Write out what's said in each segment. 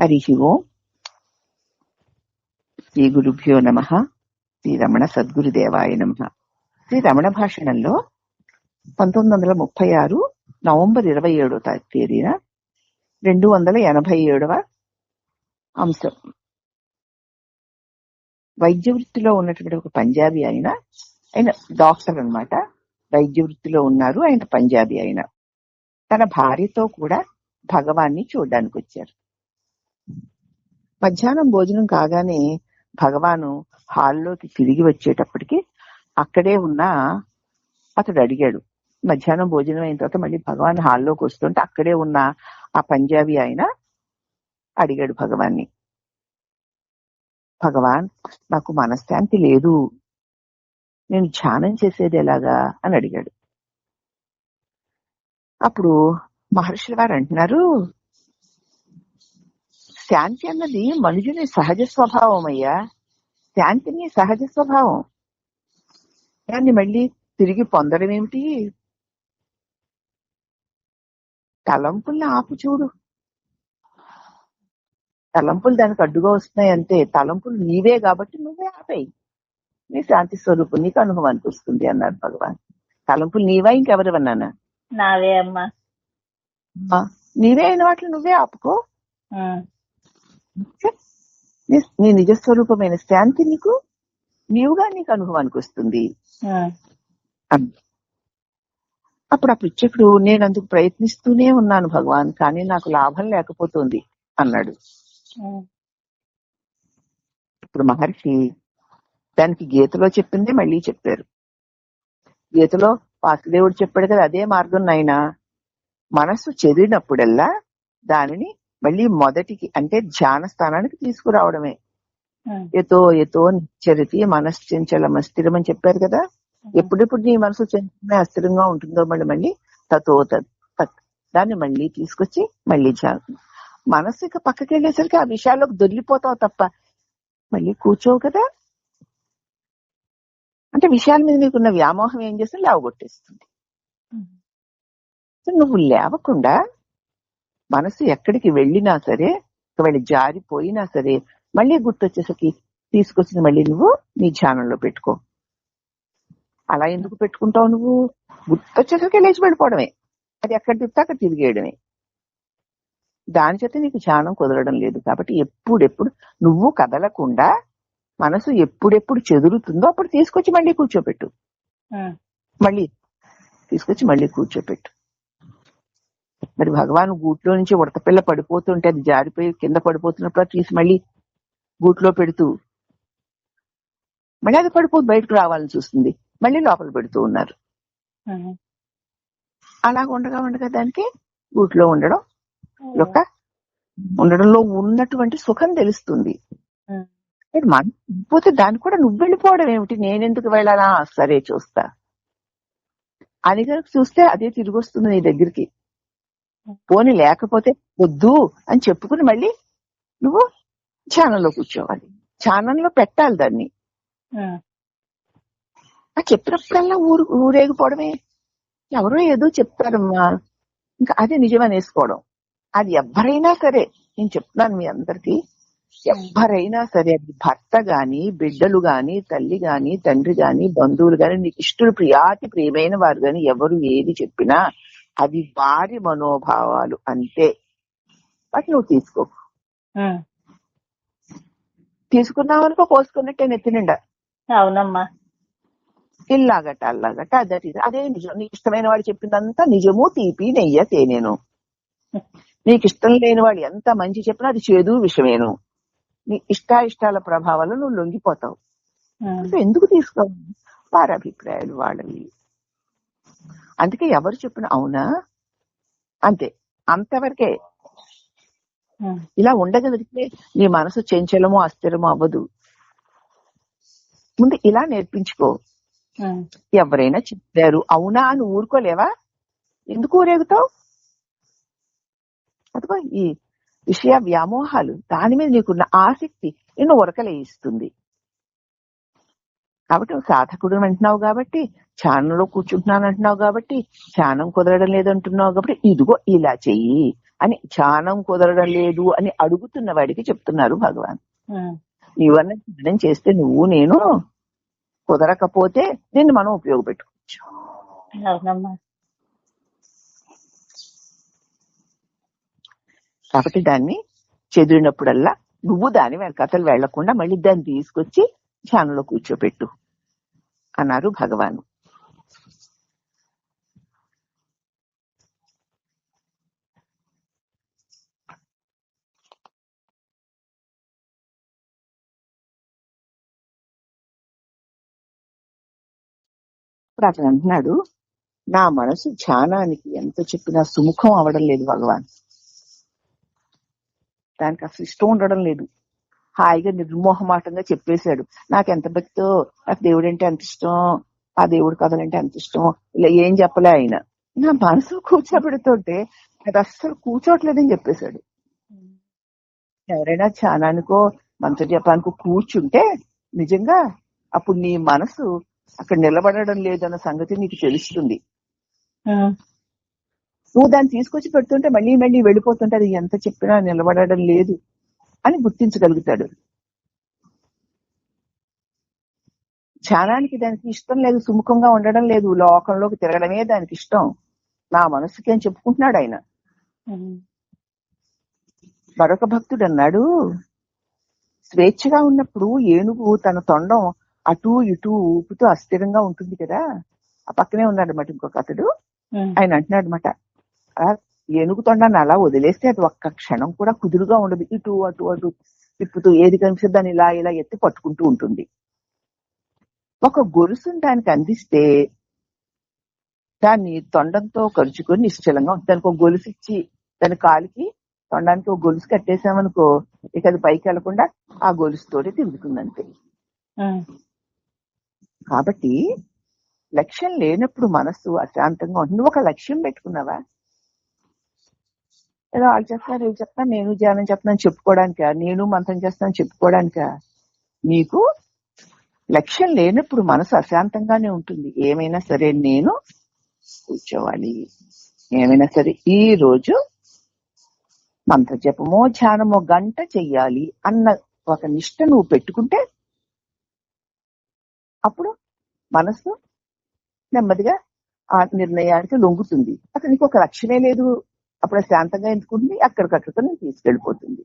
హరి ఓం శ్రీ గురుభ్యో నమ శ్రీ రమణ సద్గురుదేవాయ నమ శ్రీ రమణ భాషణంలో పంతొమ్మిది వందల ముప్పై ఆరు నవంబర్ ఇరవై ఏడో తేదీన రెండు వందల ఎనభై ఏడవ అంశం. వైద్య వృత్తిలో ఉన్నటువంటి ఒక పంజాబీ ఆయన ఆయన డాక్టర్ అన్నమాట. వైద్య వృత్తిలో ఉన్నారు ఆయన పంజాబీ ఆయన. తన భార్యతో కూడా భగవాన్ని చూడడానికి వచ్చారు మధ్యాహ్నం భోజనం కాగానే భగవాను హాల్లోకి తిరిగి వచ్చేటప్పటికి అక్కడే ఉన్న అతడు అడిగాడు. మధ్యాహ్నం భోజనం అయిన తర్వాత మళ్ళీ భగవాన్ హాల్లోకి వస్తుంటే అక్కడే ఉన్న ఆ పంజాబీ ఆయన అడిగాడు భగవాన్ని. భగవాన్ నాకు మనశ్శాంతి లేదు. నేను ధ్యానం చేసేది ఎలాగా? అని అడిగాడు. అప్పుడు మహర్షుల వారు అంటున్నారు శాంతి అన్నది మనుషుని సహజ స్వభావం అయ్యా శాంతిని సహజ స్వభావం. దాన్ని మళ్ళీ తిరిగి పొందడం ఏమిటి? తలంపుల్ని ఆపు చూడు. తలంపులు దానికి అడ్డుగా వస్తున్నాయి అంతే తలంపులు నీవే కాబట్టి నువ్వే ఆపేయి. నీ శాంతి స్వరూపం నీకు అనుభవానికి వస్తుంది అన్నారు భగవాన్. తలంపులు నీవా ఇంకెవరివన్నానా? నావే అమ్మా. నీవే అయిన వాటిని నువ్వే ఆపుకో. నీ- నిజస్వరూపమైన శాంతి నీకు నీవుగా నీకు అనుభవానికి వస్తుంది. అప్పుడు ఆ పిచ్చకుడు నేను అందుకు ప్రయత్నిస్తూనే ఉన్నాను భగవాన్ కానీ నాకు లాభం లేకపోతుంది అన్నాడు. ఇప్పుడు మహర్షి దానికి గీతలో చెప్పిందే మళ్ళీ చెప్పారు. గీతలో వాసుదేవుడు చెప్పాడు కదా అదే మార్గం నాయన. మనస్సు చెదిరినప్పుడల్లా దానిని మళ్ళీ మొదటికి అంటే ధ్యాన స్థానానికి తీసుకురావడమే. ఎతో ఎతో చరితి మనశ్చంచలం అస్థిరం అని చెప్పారు కదా? ఎప్పుడెప్పుడు నీ మనసు చంచలమే అస్థిరంగా ఉంటుందో మళ్ళీ మళ్ళీ తతో. దాన్ని మళ్ళీ తీసుకొచ్చి మళ్ళీ మనసు ఇక పక్కకి వెళ్ళేసరికి ఆ విషయాల్లోకి దొరికిపోతావు తప్ప. మళ్ళీ కూర్చోవు కదా? అంటే విషయాల మీద నీకున్న వ్యామోహం ఏం చేస్తుంది? లేవగొట్టేస్తుంది. నువ్వు లేవకుండా మనసు ఎక్కడికి వెళ్ళినా సరే ఒకవేళ జారిపోయినా సరే మళ్ళీ గుర్తొచ్చేసరికి తీసుకొచ్చిన మళ్ళీ నువ్వు నీ ధ్యానంలో పెట్టుకో. అలా ఎందుకు పెట్టుకుంటావు నువ్వు? గుర్తొచ్చేసరికి లేచి వెళ్ళిపోవడమే. అది ఎక్కడ తిప్పితే అక్కడ తిరిగేయడమే. దాని చేత నీకు ధ్యానం కుదరడం లేదు కాబట్టి ఎప్పుడెప్పుడు నువ్వు కదలకుండా మనసు ఎప్పుడెప్పుడు చెదురుతుందో అప్పుడు తీసుకొచ్చి మళ్ళీ కూర్చోపెట్టు ఉమ్, మళ్ళీ తీసుకొచ్చి మళ్ళీ కూర్చోపెట్టు మరి భగవాన్ గూట్లో నుంచి ఉడతపిల్ల పడిపోతుంటే అది జారిపోయి కింద పడిపోతున్నప్పుడు తీసి మళ్ళీ గూట్లో పెడుతూ మళ్ళీ అది పడిపోయి బయటకు రావాలని చూస్తుంది. మళ్ళీ లోపల పెడుతూ ఉన్నారు. అలా ఉండగా ఉండగా దానికి గూట్లో ఉండడం యొక్క ఉండడంలో ఉన్నటువంటి సుఖం తెలుస్తుంది. పోతే దానికి కూడా నువ్వు వెళ్ళిపోవడం ఏమిటి? నేనెందుకు వెళ్ళాలా? సరే చూస్తా. అని చూస్తే అదే తిరిగి వస్తుంది నీ దగ్గరికి. పోని లేకపోతే వద్దు అని చెప్పుకుని మళ్ళీ నువ్వు ధ్యానంలో కూర్చోవాలి. ధ్యానంలో పెట్టాలి దాన్ని. ఆ. చెప్పినప్పుడల్లా ఊరు ఊరేగిపోవడమే. ఎవరో ఏదో చెప్తారమ్మా. ఇంకా అదే నిజమనేసుకోవడం. అది ఎవరైనా సరే నేను చెప్తున్నాను మీ అందరికి ఎవరైనా సరే అది భర్త గాని బిడ్డలు గాని తల్లి గాని తండ్రి గాని బంధువులు గాని నీకు ఇష్టలు ప్రియాతి ప్రియమైన వారు గాని ఎవరు ఏది చెప్పినా అది వారి మనోభావాలు అంతే వాటి నువ్వు తీసుకో. తీసుకున్నావనుకో పోసుకున్నట్టే నెత్తి నిండా. అవునమ్మా. ఇల్లాగట అల్లాగట అదటి ఇది. అదే. నిజం. నీకు ఇష్టమైన వాడు చెప్పిందంతా నిజము తీపి నెయ్య తేనేను నీకు ఇష్టం లేని వాడు ఎంత మంచి చెప్పినా అది చేదు విషమేను నీ ఇష్టాయిష్టాల ప్రభావాలు నువ్వు లొంగిపోతావు. ఎందుకు తీసుకోవాలి వారి అభిప్రాయాలు వాళ్ళవి. అందుకే ఎవరు చెప్పిన అవునా? అంతే. అంతవరకే. ఇలా ఉండగలిగితే నీ మనసు చంచలము అస్థిరము అవ్వదు. ముందు ఇలా నేర్పించుకో. ఎవరైనా చెప్పారు అవునా అని ఊరుకోలేవా? ఎందుకు ఊరేగుతావు? అదిగో ఈ విషయ వ్యామోహాలు దాని మీద నీకున్న ఆసక్తి నిన్ను ఉరకలేయిస్తుంది. కాబట్టి నువ్వు సాధకుడు అంటున్నావు కాబట్టి ధ్యానంలో కూర్చుంటున్నాను అంటున్నావు కాబట్టి ధ్యానం కుదరడం లేదంటున్నావు కాబట్టి ఇదిగో ఇలా చెయ్యి అని ధ్యానం కుదరడం లేదు అని అడుగుతున్న వాడికి చెప్తున్నారు భగవాన్. ఇవన్నీ ధ్యానం చేస్తే నువ్వు నేను కుదరకపోతే దీన్ని మనం ఉపయోగపెట్టుకోవచ్చు. కాబట్టి దాన్ని చెదిరినప్పుడల్లా నువ్వు దాని వెనకతలు వెళ్ళకుండా మళ్ళీ దాన్ని తీసుకొచ్చి ధ్యానంలో కూర్చోపెట్టు అన్నారు భగవాను. ఇప్పుడు అతను అంటున్నాడు నా మనసు ధ్యానానికి ఎంత చెప్పినా సుముఖం అవడం లేదు భగవాన్. దానికి అసలు ఇష్టం ఉండడం లేదు. హాయిగా నిర్మోహమాటంగా చెప్పేశాడు. నాకు ఎంత భక్తో నాకు దేవుడు అంటే ఎంత ఇష్టం ఆ దేవుడు కథలంటే ఎంత ఇష్టం ఇలా ఏం చెప్పలే ఆయన. నా మనసు కూర్చోబెడుతుంటే అది అస్సలు కూర్చోట్లేదని చెప్పేశాడు. ఎవరైనా ధ్యానానికో మంత్ర జపానికో కూర్చుంటే నిజంగా అప్పుడు నీ మనసు అక్కడ నిలబడడం లేదన్న సంగతి నీకు తెలుస్తుంది. నువ్వు దాన్ని తీసుకొచ్చి పెడుతుంటే మళ్ళీ మళ్ళీ వెళ్ళిపోతుంటే అది ఎంత చెప్పినా నిలబడడం లేదు. అని గుర్తించగలుగుతాడు. ధ్యానానికి దానికి ఇష్టం లేదు సుముఖంగా ఉండడం లేదు లోకంలోకి తిరగడమే దానికి ఇష్టం. నా మనసుకి అని చెప్పుకుంటున్నాడు ఆయన. మరొక భక్తుడు అన్నాడు స్వేచ్ఛగా ఉన్నప్పుడు ఏనుగు తన తొండం అటు ఇటు ఊపుతూ అస్థిరంగా ఉంటుంది కదా ఆ పక్కనే ఉన్నాడు అనమాట ఇంకొక అతడు. ఆయన అంటున్నాడు అనమాట ఏనుగు తొండాన్ని అలా వదిలేస్తే అది ఒక్క క్షణం కూడా కుదురుగా ఉండదు. ఇటు అటు అటు తిప్పుతూ ఏది కనిపిస్తే దాన్ని ఇలా ఇలా ఎత్తి పట్టుకుంటూ ఉంటుంది. ఒక గొలుసుని దానికి అందిస్తే దాన్ని తొండంతో కరుచుకొని నిశ్చలంగా ఉంటుంది. దానికి ఒక గొలుసు ఇచ్చి దాని కాలికి తొండానికి ఒక గొలుసు కట్టేసామనుకో ఇక అది పైకి వెళ్ళకుండా ఆ గొలుసుతోటి తిరుగుతుందంతే. కాబట్టి లక్ష్యం లేనప్పుడు మనస్సు అశాంతంగా ఉంటుంది. ఒక లక్ష్యం పెట్టుకున్నావా? ఏదో వాళ్ళు చెప్తారు వీళ్ళు చెప్తాను నేను ధ్యానం చెప్తాను చెప్పుకోవడానికి? నేను మంత్రం చేస్తాను చెప్పుకోవడానికి? నీకు లక్ష్యం లేనప్పుడు మనసు అశాంతంగానే ఉంటుంది. ఏమైనా సరే నేను కూర్చోవాలి. ఏమైనా సరే ఈ రోజు మంత్ర జపమో ధ్యానమో గంట చెయ్యాలి అన్న ఒక నిష్ట నువ్వు పెట్టుకుంటే అప్పుడు మనసు నెమ్మదిగా ఆ నిర్ణయానికి లొంగుతుంది. అసలు నీకు ఒక లక్ష్యమే లేదు. అప్పుడు శాంతంగా ఎందుకుంటుంది అక్కడికక్కడితో నేను తీసుకెళ్ళిపోతుంది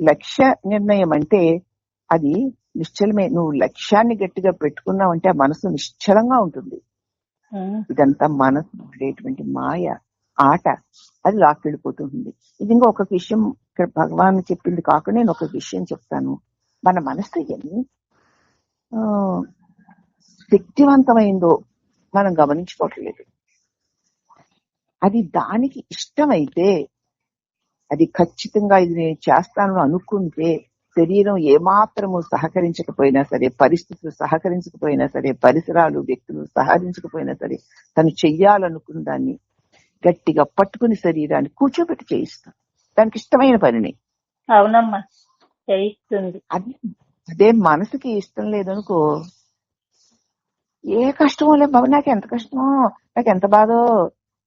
లక్ష్య నిర్ణయం అంటే అది నిశ్చలమే. నువ్వు లక్ష్యాన్ని గట్టిగా పెట్టుకున్నావు అంటే ఆ మనసు నిశ్చలంగా ఉంటుంది. ఇదంతా మనసు పడేటువంటి మాయ ఆట అది లాక్కెళ్ళిపోతుంది. ఇది ఇంకా ఒక విషయం ఇక్కడ భగవాన్ చెప్పింది కాకుండా నేను ఒక విషయం చెప్తాను. మన మనసు ఆ, శక్తివంతమైందో మనం గమనించుకోవట్లేదు. అది దానికి ఇష్టమైతే అది ఖచ్చితంగా ఇది నేను చేస్తాను అనుకుంటే శరీరం ఏమాత్రము సహకరించకపోయినా సరే పరిస్థితులు సహకరించకపోయినా సరే పరిసరాలు వ్యక్తులు సహకరించకపోయినా సరే తను చెయ్యాలనుకున్న దాన్ని గట్టిగా పట్టుకుని శరీరాన్ని కూర్చోబెట్టి చేయిస్తాం దానికి ఇష్టమైన పనిని. అవునమ్మా చేయిస్తుంది. అది అదే మనసుకి ఇష్టం లేదనుకో ఏ కష్టమో లే బాబు నాకు ఎంత కష్టమో నాకు ఎంత బాధో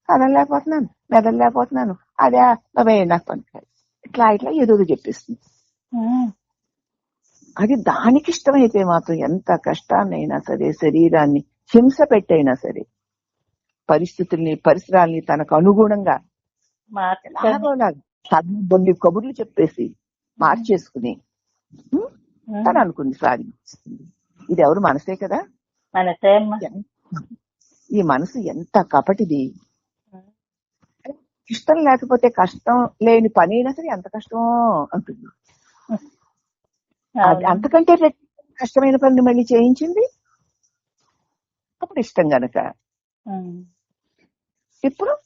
కదలలేకపోతున్నాను మెదలలేకపోతున్నాను అదే బాబాయ్ నాకు పని కాదు. ఇట్లా ఇట్లా ఏదో ఒకటి చెప్పేస్తుంది. అది దానికి ఇష్టమైతే మాత్రం ఎంత కష్టాన్నైనా సరే శరీరాన్ని హింస పెట్టైనా సరే పరిస్థితుల్ని పరిసరాల్ని తనకు అనుగుణంగా కొన్ని కబుర్లు చెప్పేసి మార్చేసుకుని తను అనుకుంది సాధిస్తుంది ఇది ఎవరు మనసే కదా? మనసే ఈ మనసు ఎంత కపటిది. ఇష్టం లేకపోతే కష్టం లేని పని అయినా సరే ఎంత కష్టమో అంటుంది. అంతకంటే కష్టమైన పని మళ్ళీ చేయించింది? అప్పుడు ఇష్టం గనక. ఇప్పుడు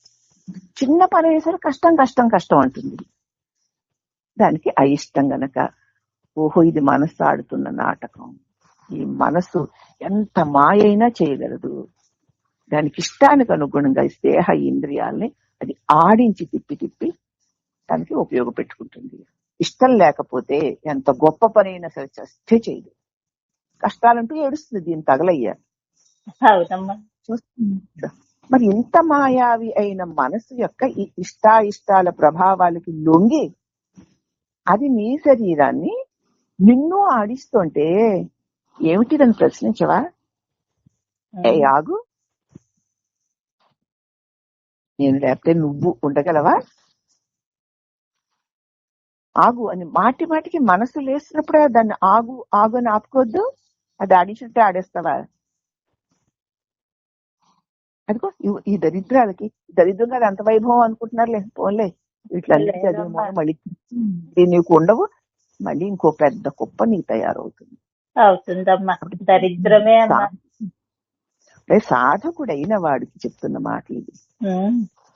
చిన్న పని అయినా సరే కష్టం కష్టం కష్టం అంటుంది. దానికి అయిష్టం గనక. ఓహో ఇది మనస్సు ఆడుతున్న నాటకం. ఈ మనస్సు ఎంత మాయైనా చేయగలదు. దానికి ఇష్టానికి అనుగుణంగా ఈ దేహ ఇంద్రియాల్ని అది ఆడించి తిప్పి తిప్పి దానికి ఉపయోగపెట్టుకుంటుంది. ఇష్టం లేకపోతే ఎంత గొప్ప పని అయినా సరే చస్తే చేయదు. కష్టాలంటూ ఏడుస్తుంది దీని తగలయ్యా. మరి ఇంత మాయావి అయిన మనసు యొక్క ఈ ఇష్టాయిష్టాల ప్రభావాలకి లొంగి అది నీ శరీరాన్ని నిన్ను ఆడిస్తుంటే ఏమిటిదని ప్రశ్నించవా? ఏ ఆగు. నేను లేకపోతే నువ్వు ఉండగలవా? ఆగు అని మాటి మాటికి మనసు లేస్తున్నప్పుడే దాన్ని ఆగు ఆగు అని ఆపుకోవద్దు. అది ఆడించినట్టే ఆడేస్తావా? అదిగో ఈ దరిద్రాలకి దరిద్రం కాదు అంత వైభవం అనుకుంటున్నారులే పోన్లే. మూలం మళ్ళీ నీకు ఉండవు మళ్ళీ ఇంకో పెద్ద కుప్ప నీకు తయారవుతుంది. అవుతుందమ్మా. దరిద్రమే అమ్మా. సాధకుడైన వాడికి చెప్తున్న మాటలు ఇది